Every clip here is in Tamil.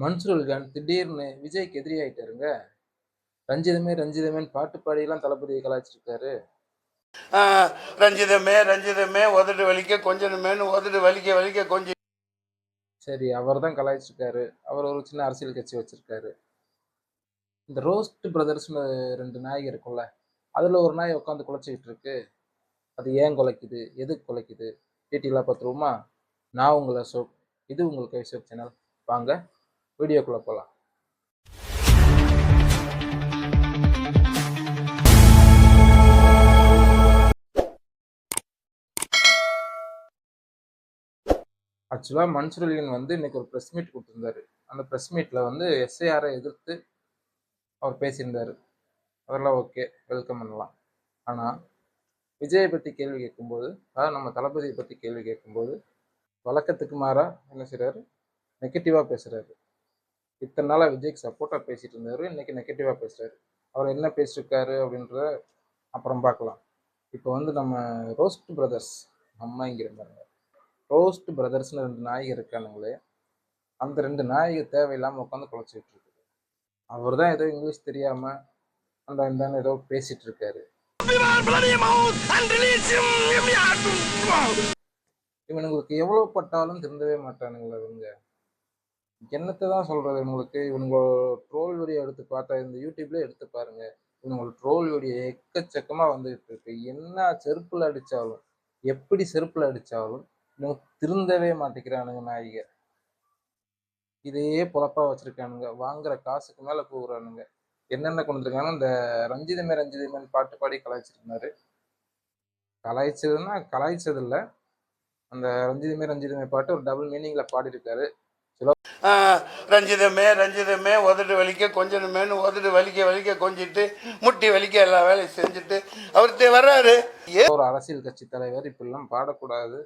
மன்சூர் அலிகான் திடீர்னு விஜய்க்கு எதிரி ஆயிட்டாருங்க ரஞ்சிதமே ரஞ்சிதமேன்னு பாட்டு பாடியெல்லாம் தளபதியை கலாய்ச்சிருக்காரு. ரஞ்சிதமே ரஞ்சிதமே உதடு வலிக்க கொஞ்சணுமேனு உதடு வலிக்க வலிக்க கொஞ்சம் சரி அவர் தான் கலாய்ச்சிருக்காரு. அவர் ஒரு சின்ன அரசியல் கட்சி வச்சிருக்காரு. இந்த ரோஸ்ட் பிரதர்ஸ்னு ரெண்டு நாய்ங்க இருக்கும்ல அதில் ஒரு நாய் உட்காந்து குலைச்சிக்கிட்டு இருக்கு அது ஏன் குலைக்குது? எதுக்கு குலைக்குது? டீட்டெயிலாக பார்த்துருவோமா? நான் உங்கள் அசோக் இது உங்களுக்கு அசோக் சேனல். வாங்க. வீடியோக்குள்ளே போகலாம் ஆக்சுவலாக மன்சூரலியன் வந்து இன்னைக்கு ஒரு ப்ரெஸ் மீட் கொடுத்துருந்தாரு. அந்த ப்ரெஸ் மீட்டில் வந்து எஸ்ஐஆரை எதிர்த்து அவர் பேசியிருந்தார். அதெல்லாம் ஓகே வெல்கம் பண்ணலாம். ஆனால் விஜயை பற்றி கேள்வி கேட்கும்போது அதாவது நம்ம தளபதியை பற்றி கேள்வி கேட்கும்போது வழக்கத்துக்கு மாறாக என்ன செய்கிறாரு நெகட்டிவாக பேசுகிறாரு இத்தனை நாளாக விஜய்க்கு சப்போர்ட்டாக பேசிட்டு இருந்தார். இன்னைக்கு நெகட்டிவாக பேசுகிறாரு அவர் என்ன பேசியிருக்காரு அப்படின்றத அப்புறம் பார்க்கலாம். இப்போ வந்து நம்ம ரோஸ்ட் பிரதர்ஸ் நம்ம இங்கே இருந்தாங்க ரோஸ்ட் பிரதர்ஸ்னு ரெண்டு நாயகர் இருக்கானுங்களே. அந்த ரெண்டு நாயகர் தேவையில்லாமல் உட்காந்து குழச்சிக்கிட்டு இருக்குது. அவர் தான் ஏதோ இங்கிலீஷ் தெரியாமல் அந்த இந்தான்னு ஏதோ பேசிட்டு இருக்காரு. இவனுங்களுக்கு எவ்வளோ பட்டாலும் திருந்தவே மாட்டானுங்களே இவங்க. என்னத்தை தான் சொல்கிறது இவங்களுக்கு இவனுங்க ட்ரோல் வீடியோ எடுத்து பார்த்தா இந்த யூடியூப்ல எடுத்து பாருங்க. இவங்களுக்கு ட்ரோல் வீடியோ எக்கச்சக்கமாக வந்துகிட்டு இருக்கு. என்ன செருப்பில் அடித்தாலும் எப்படி செருப்பில் அடித்தாலும் இவங்க திருந்தவே மாட்டேங்கிறானுங்க நாயிக இதையே பொழப்பா வச்சுருக்கானுங்க. வாங்குற காசுக்கு மேலே போகிறானுங்க என்னென்ன கொண்டுருக்காங்கன்னா இந்த ரஞ்சிதமே ரஞ்சிதமேன்னு பாட்டு பாடி கலாய்ச்சிருந்தாரு கலாய்ச்சதுன்னா கலாய்ச்சதில்லை. அந்த ரஞ்சிதமே ரஞ்சிதமே பாட்டு ஒரு டபுள் மீனிங்கில் பாடிருக்காரு ரஞ்சிதமே ரஞ்சிதமே உதட்டு வலிக்க கொஞ்சணுமேனு உதட்டு வலிக்க வலிக்க கொஞ்சிட்டு முட்டி வலிக்க எல்லா வேலையும் செஞ்சுட்டு அவர்கிட்ட வர்றாரு. ஒரு அரசியல் கட்சி தலைவர் இப்படிலாம் பாடக்கூடாது.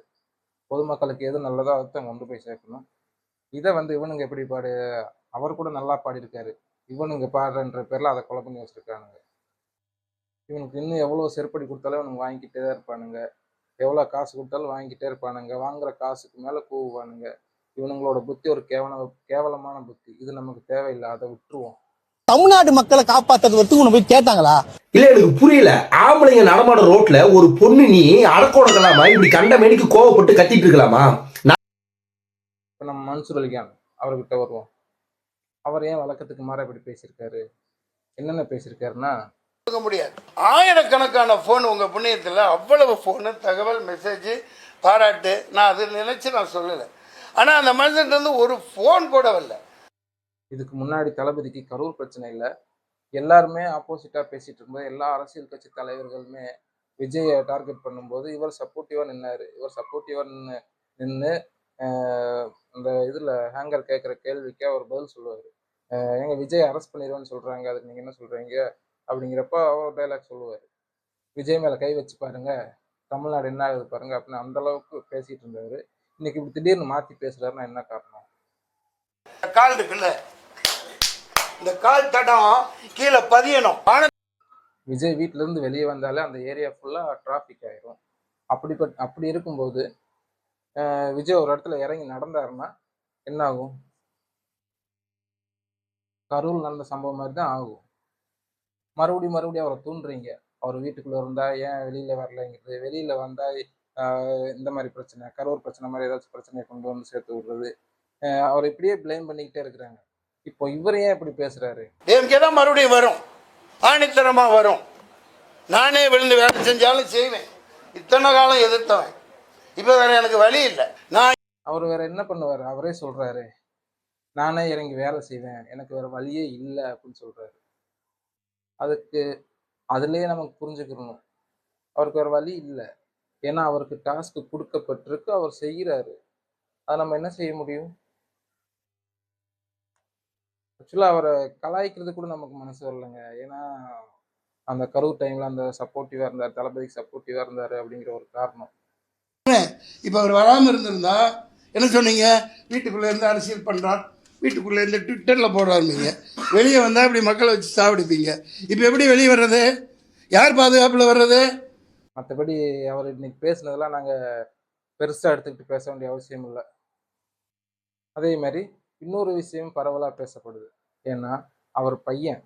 பொதுமக்களுக்கு எது நல்லதோ அதை கொண்டு போய் சேர்க்கணும். இதை வந்து இவனுங்க எப்படி பாடு அவர் கூட நல்லா பாடியிருக்காரு. இவனுங்க பாடுறன்ற பேரில் அதை கொலை பண்ணி வச்சுருக்கானுங்க இவனுக்கு இன்னும் எவ்வளோ செருப்படி கொடுத்தாலும் இவனுக்கு வாங்கிக்கிட்டே தான் இருப்பானுங்க. எவ்வளோ காசு கொடுத்தாலும் வாங்கிக்கிட்டே இருப்பானுங்க. வாங்குற காசுக்கு மேலே கூவுவானுங்க. இவனுங்களோட புத்தி ஒரு கேவல கேவலமான புத்தி. இது நமக்கு தேவையில்லை. அதை விட்டுருவோம். தமிழ்நாடு மக்களை காப்பாத்துறது வரைக்கும் உன்னை போய் கேட்டாங்களா? இல்ல எனக்கு புரியல. ஆம்பளைங்க நடமாட ரோட்ல ஒரு பொண்ணு நீ அடக்கோடக்கலாமா இப்படி கண்ட மேனிக்கு கோவப்பட்டு கத்திட்டு இருக்கலாமா? இப்போ நம்ம மன்சூர் அலிகான் அவர்கிட்ட வருவோம். அவர் ஏன் வழக்கத்துக்கு மாற இப்படி பேசியிருக்காரு? என்னென்ன பேசியிருக்காருன்னா கொடுக்க முடியாது. ஆயிரக்கணக்கான ஃபோன் உங்கள் புண்ணியத்தில் அவ்வளவு ஃபோனு தகவல் மெசேஜ் பாராட்டு. நான் அது நினைச்சு நான் சொல்லலை. ஆனால் அந்த மனுஷன்ட்டு வந்து ஒரு ஃபோன் கூட வரல. இதுக்கு முன்னாடி தளபதிக்கு கரூர் பிரச்சனை இல்லை. எல்லாருமே ஆப்போசிட்டாக பேசிகிட்டு இருக்கும்போது எல்லா அரசியல் கட்சி தலைவர்களுமே விஜயை டார்கெட் பண்ணும்போது இவர் சப்போர்ட்டிவாக நின்னார். இவர் சப்போர்ட்டிவாக நின்று நின்று அந்த இதில் ஹேங்கர் கேட்குற கேள்விக்கு அவர் பதில் சொல்லுவார். எங்க விஜய் அரெஸ்ட் பண்ணிடுவேன்னு சொல்கிறாங்க அதுக்கு நீங்கள் என்ன சொல்கிறீங்க அப்படிங்கிறப்ப அவர் டைலாக் சொல்லுவார். விஜய் மேலே கை வச்சு பாருங்க. தமிழ்நாடு என்ன ஆகுது பாருங்க. அப்படின்னு அந்த அளவுக்கு இருந்தார் இன்னைக்கு இப்படி திடீர்னு மாற்றி பேசுறாருன்னா என்ன காரணம்? இந்த கால் இருக்குல்ல? இந்த கால் தடம் கீழே பதியணும். விஜய் வீட்ல இருந்து வெளியே வந்தாலே அந்த ஏரியா ஃபுல்லாக டிராஃபிக் ஆயிரும். அப்படிப்பட் அப்படி இருக்கும்போது விஜய் ஒரு இடத்துல இறங்கி நடந்தாருன்னா என்ன ஆகும்? கரூர் நடந்த சம்பவம் மாதிரி தான் ஆகும். மறுபடியும் மறுபடியும் அவரை தூண்டுறீங்க. அவர் வீட்டுக்குள்ள இருந்தா ஏன் வெளியில வரலைங்கிறது வெளியில வந்தா ஆஹ், இந்த மாதிரி பிரச்சனை கரூர் பிரச்சனை மாதிரி ஏதாச்சும் பிரச்சனையை கொண்டு வந்து சேர்த்து விடுறது. அவர் இப்படியே ப்ளேம் பண்ணிக்கிட்டே இருக்கிறாங்க. இப்போ இவர் ஏன் இப்படி பேசுறாரு? டிஎம்கே தான் மறுபடியும் வரும். ஆணித்தரமாக வரும். நானே விழுந்து வேலை செஞ்சாலும் செய்வேன். இத்தனை காலம் எதிர்த்தவன். இப்போ வேற எனக்கு வழி இல்லை. நான் அவர் வேற என்ன பண்ணுவார்? அவரே சொல்றாரு நானே இறங்கி வேலை செய்வேன். எனக்கு வேற வழியே இல்லை அப்படின்னு சொல்றாரு. அதுக்கு அதுலயே நமக்கு புரிஞ்சுக்கணும். அவருக்கு வேற வழி இல்லை. ஏன்னா அவருக்கு டாஸ்க் கொடுக்கப்பட்டிருக்கு அவர் செய்கிறாரு அதை நம்ம என்ன செய்ய முடியும்? ஆக்சுவலாக அவரை கலாய்க்கிறது கூட நமக்கு மனசு வரலைங்க. ஏன்னா அந்த கரூர் டைம்ல அந்த சப்போர்ட்டிவா இருந்தார் தளபதிக்கு சப்போர்ட்டிவா இருந்தார் அப்படிங்கிற ஒரு காரணம். இப்போ அவர் வராமல் இருந்திருந்தா என்ன சொன்னீங்க? வீட்டுக்குள்ளே இருந்து அரசியல் பண்ணுறான் வீட்டுக்குள்ளே இருந்து ட்விட்டரில் போடுறாருந்தீங்க வெளியே வந்தால் இப்படி மக்களை வச்சு சாப்பிடுப்பீங்க இப்போ எப்படி வெளியே வர்றது? யார் பாதுகாப்பில் வர்றது? மற்றபடி அவர் இன்னைக்கு பேசுனதெல்லாம் நாங்கள் பெருசாக எடுத்துக்கிட்டு பேச வேண்டிய அவசியம் இல்லை. அதே மாதிரி இன்னொரு விஷயம் பரவலாக பேசப்படுது. ஏன்னா அவர் பையன்.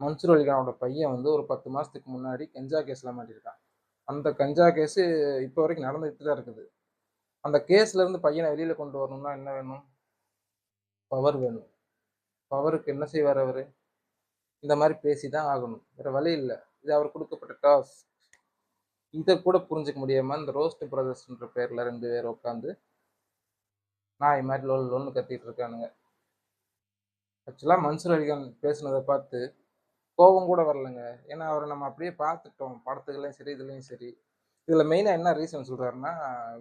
மன்சூர் அலிகானோட பையன் வந்து ஒரு பத்து மாதத்துக்கு முன்னாடி கஞ்சா கேஸில் மாட்டியிருக்கான் அந்த கஞ்சா கேஸு இப்போ வரைக்கும் நடந்துகிட்டு தான் இருக்குது. அந்த கேஸ்லேருந்து பையனை வெளியில் கொண்டு வரணும்னா என்ன வேணும்? பவர் வேணும். பவருக்கு என்ன செய்வார் அவர்? இந்த மாதிரி பேசி தான் ஆகணும். வேறு வழி இல்லை. இது அவர் கொடுக்கப்பட்ட டாஸ்க். இதை கூட புரிஞ்சுக்க முடியாமல் இந்த ரோஸ்ட் பிரதர்ஸ்ன்ற பேரில் ரெண்டு பேர் உட்காந்து நான் இது மாதிரி லோன் லோன்னு கத்திட்டு இருக்கானுங்க. ஆக்சுவலாக மன்சூர் அலிகான் பேசுனதை பார்த்து கோபம் கூட வரலைங்க. ஏன்னா அவரை நம்ம அப்படியே பார்த்துட்டோம். படத்துக்குலையும் சரி இதுலேயும் சரி. இதில் மெயினாக என்ன ரீசன் சொல்கிறாருன்னா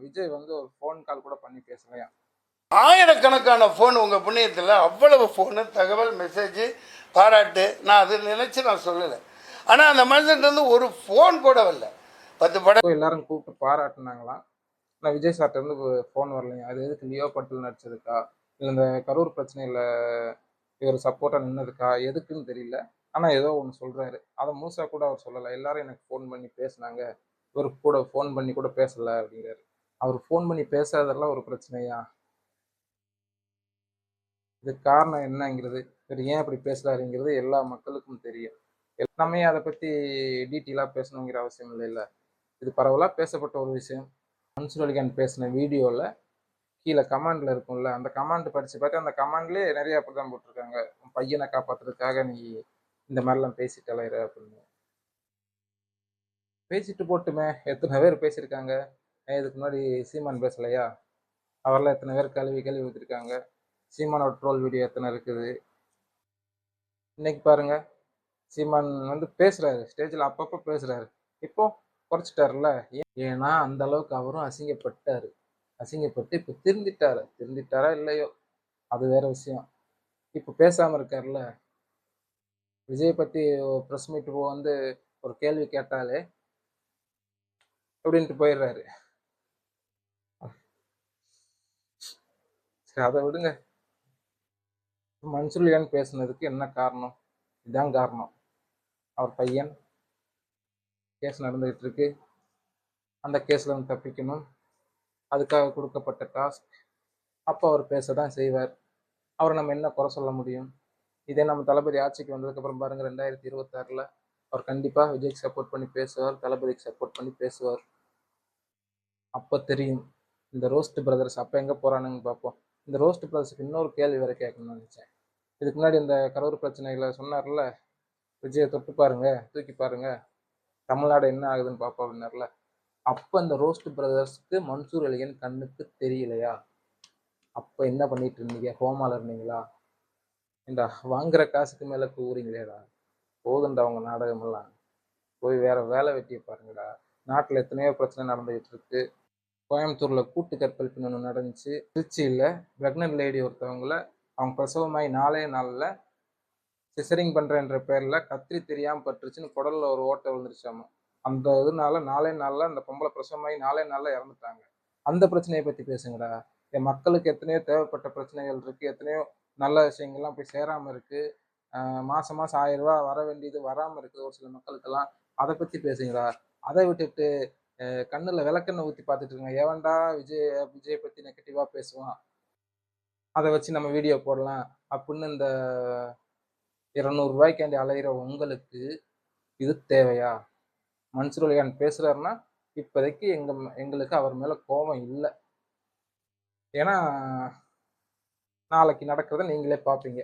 விஜய் வந்து ஒரு ஃபோன் கால் கூட பண்ணி பேசலையா ஆயிரக்கணக்கான ஃபோன் உங்கள் புண்ணியத்தில் அவ்வளவு ஃபோனு தகவல் மெசேஜ் பாராட்டு நான் அது நினச்சி நான் சொல்லலை. ஆனால் அந்த மனுஷன்ட்டு வந்து ஒரு ஃபோன் கூட வரல. பத்து படம் எல்லாரும் கூப்பிட்டு பாராட்டினாங்களாம். ஆனால் விஜய் சார்ட்டேருந்து ஃபோன் வரலைங்க. அது எதுக்கு லியோ படத்தில் நடிச்சதுக்கா? இல்லை இந்த கரூர் பிரச்சனையில் இவர் சப்போர்ட்டாக நின்னதுக்கா? எதுக்குன்னு தெரியல. ஆனால் ஏதோ ஒன்று சொல்கிறாரு அதை மூசா கூட அவர் சொல்லலை. எல்லாரும் எனக்கு ஃபோன் பண்ணி பேசுனாங்க. இவர் கூட ஃபோன் பண்ணி கூட பேசலை அப்படிங்கிறாரு. அவர் ஃபோன் பண்ணி பேசாதெல்லாம் ஒரு பிரச்சனையா? இதுக்கு காரணம் என்னங்கிறது இவர் ஏன் அப்படி பேசுகிறாருங்கிறது எல்லா மக்களுக்கும் தெரியும். எல்லாமே அதை பற்றி டீட்டெயிலாக பேசணுங்கிற அவசியம் இல்லை இல்லை. இது பரவலாக பேசப்பட்ட ஒரு விஷயம். மன்சூர் அலிகான் பேசின வீடியோவில் கீழே கமாண்டில் இருக்கும்ல அந்த கமாண்ட் படித்து பார்த்து அந்த கமாண்ட்லேயே நிறையா அப்படி தான் போட்டிருக்காங்க. உன் பையனை காப்பாற்றுறதுக்காக நீ இந்த மாதிரிலாம் பேசிட்டு அலையிற அப்படின்னு. பேசிட்டு போட்டுமே எத்தனை பேர் பேசியிருக்காங்க? இதுக்கு முன்னாடி சீமான் பேசலையா? அவரெல்லாம் எத்தனை பேர் கழுவி கழுவி ஊற்றிருக்காங்க சீமானோட ட்ரோல் வீடியோ எத்தனை இருக்குது? இன்னைக்கு பாருங்கள் சீமான் வந்து பேசுறாரு. ஸ்டேஜில் அப்பப்போ பேசுறாரு. இப்போ குறைச்சிட்டாருல ஏன்னா அந்த அளவுக்கு அவரும் அசிங்கப்பட்டாரு. அசிங்கப்பட்டு இப்போ திருந்திட்டாரு. திருந்திட்டாரா இல்லையோ? அது வேற விஷயம். இப்போ பேசாம இருக்கார்ல விஜய் பத்தி ப்ரெஸ் மீட் வந்து ஒரு கேள்வி கேட்டாலே அப்படின்ட்டு போயிடுறாரு. சரி அதை விடுங்க. மன்சூர்லியான் பேசுனதுக்கு என்ன காரணம்? இதுதான் காரணம். அவர் பையன் கேஸ் நடந்துகிட்டு இருக்கு அந்த கேஸ்ல இருந்து தப்பிக்கணும். அதுக்காக கொடுக்கப்பட்ட டாஸ்க் அப்போ அவர் பேச தான் செய்வார். அவரை நம்ம என்ன குறை சொல்ல முடியும்? இதே நம்ம தளபதி ஆட்சிக்கு வந்ததுக்கப்புறம் பாருங்க ரெண்டாயிரத்தி இருபத்தாறில் அவர் கண்டிப்பாக விஜய்க்கு சப்போர்ட் பண்ணி பேசுவார் தளபதிக்கு சப்போர்ட் பண்ணி பேசுவார். அப்போ தெரியும் இந்த ரோஸ்ட் பிரதர்ஸ் அப்போ எங்கே போகிறானுங்க பார்ப்போம் இந்த ரோஸ்ட் பிரதர்ஸுக்கு இன்னொரு கேள்வி வேறு கேட்கணும்னு நினச்சேன். இதுக்கு முன்னாடி இந்த கரூர் பிரச்சனைகளை சொன்னார்ல விஜயை தொட்டு பாருங்க தூக்கி பாருங்க. தமிழ்நாடு என்ன ஆகுதுன்னு பார்ப்போம் அப்படின்னார்ல அப்போ இந்த ரோஸ்ட் பிரதர்ஸ்க்கு மன்சூர் அலியன் கண்ணுக்கு தெரியலையா? அப்போ என்ன பண்ணிட்டு இருந்தீங்க? ஹோமால இருந்தீங்களா? ஏண்டா வாங்குற காசுக்கு மேலே கூறீங்களேடா போதுண்டா உங்க நாடகமெல்லாம். போய் வேற வேலை வெட்டியை பாருங்கடா. நாட்டில் எத்தனையோ பிரச்சனை நடந்துகிட்டு இருக்கு. கோயம்புத்தூர்ல கூட்டு கற்பழிப்பு ஒன்று நடந்துச்சு. திருச்சியில் பிரெக்னன்ட் லேடி ஒருத்தவங்களை அவங்க பிரசவமாயி நாலே நாளில் சிசரிங் பண்ணுறன்ற பேரில் கத்திரி தெரியாமல் பட்டுருச்சுன்னு குடலில் ஒரு ஓட்டை விழுந்துருச்சாமா? அந்த இதனால நாலே நாளில் அந்த பொம்பளை பிரசவமாகி நாலே நாளில் இறந்துட்டாங்க. அந்த பிரச்சனையை பற்றி பேசுங்கடா. என் மக்களுக்கு எத்தனையோ தேவைப்பட்ட பிரச்சனைகள் இருக்குது எத்தனையோ நல்ல விஷயங்கள்லாம் போய் சேராமல் இருக்குது மாதம் மாதம் ஆயிரம் ரூபா வர வேண்டியது வராமல் இருக்குது ஒரு சில மக்களுக்கெல்லாம். அதை பற்றி பேசுங்கடா. அதை விட்டுட்டு கண்ணில் விளக்கெண்ணை ஊற்றி பார்த்துட்டு இருக்கோங்க ஏவன்டா விஜய் விஜயை பற்றி நெகட்டிவாக பேசுவான். அதை வச்சு நம்ம வீடியோ போடலாம். அப்படின்னு இந்த இரநூறுவாய்க்காண்டி அலையிற உங்களுக்கு இது தேவையா? மன்சூர் அலிகான் பேசுகிறாருன்னா இப்போதைக்கு எங்கள் எங்களுக்கு அவர் மேலே கோபம் இல்லை. ஏன்னா நாளைக்கு நடக்கிறத நீங்களே பார்ப்பீங்க.